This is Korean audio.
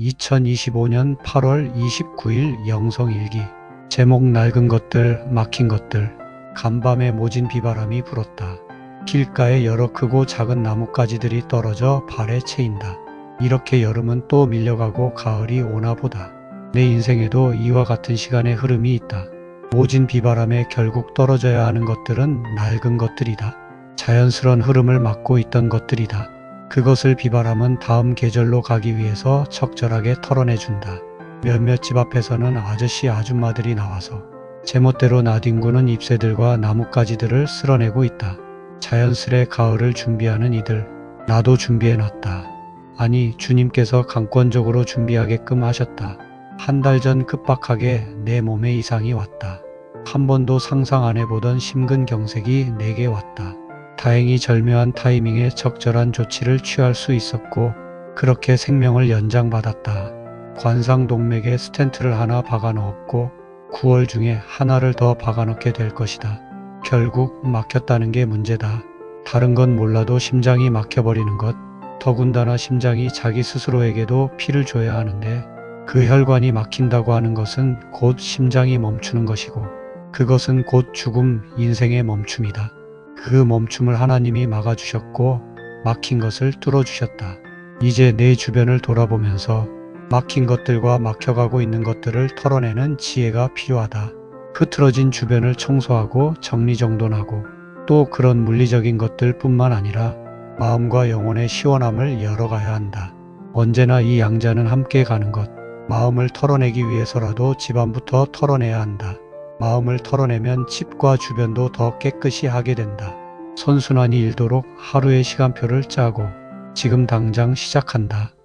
2025년 8월 29일 영성일기 제목 낡은 것들 막힌 것들 간밤에 모진 비바람이 불었다. 길가에 여러 크고 작은 나뭇가지들이 떨어져 발에 채인다. 이렇게 여름은 또 밀려가고 가을이 오나 보다. 내 인생에도 이와 같은 시간의 흐름이 있다. 모진 비바람에 결국 떨어져야 하는 것들은 낡은 것들이다. 자연스런 흐름을 막고 있던 것들이다. 그것을 비바람은 다음 계절로 가기 위해서 적절하게 털어내준다. 몇몇 집 앞에서는 아저씨 아줌마들이 나와서 제멋대로 나뒹구는 잎새들과 나뭇가지들을 쓸어내고 있다. 자연스레 가을을 준비하는 이들, 나도 준비해놨다. 아니, 주님께서 강권적으로 준비하게끔 하셨다. 한 달 전 급박하게 내 몸에 이상이 왔다. 한 번도 상상 안 해보던 심근경색이 내게 왔다. 다행히 절묘한 타이밍에 적절한 조치를 취할 수 있었고 그렇게 생명을 연장받았다. 관상동맥에 스텐트를 하나 박아 넣었고 9월 중에 하나를 더 박아 넣게 될 것이다. 결국 막혔다는 게 문제다. 다른 건 몰라도 심장이 막혀버리는 것. 더군다나 심장이 자기 스스로에게도 피를 줘야 하는데 그 혈관이 막힌다고 하는 것은 곧 심장이 멈추는 것이고 그것은 곧 죽음, 인생의 멈춤이다. 그 멈춤을 하나님이 막아주셨고 막힌 것을 뚫어주셨다. 이제 내 주변을 돌아보면서 막힌 것들과 막혀가고 있는 것들을 털어내는 지혜가 필요하다. 흐트러진 주변을 청소하고 정리정돈하고 또 그런 물리적인 것들 뿐만 아니라 마음과 영혼의 시원함을 열어가야 한다. 언제나 이 양자는 함께 가는 것. 마음을 털어내기 위해서라도 집안부터 털어내야 한다. 마음을 털어내면 집과 주변도 더 깨끗이 하게 된다. 선순환이 일도록 하루의 시간표를 짜고 지금 당장 시작한다.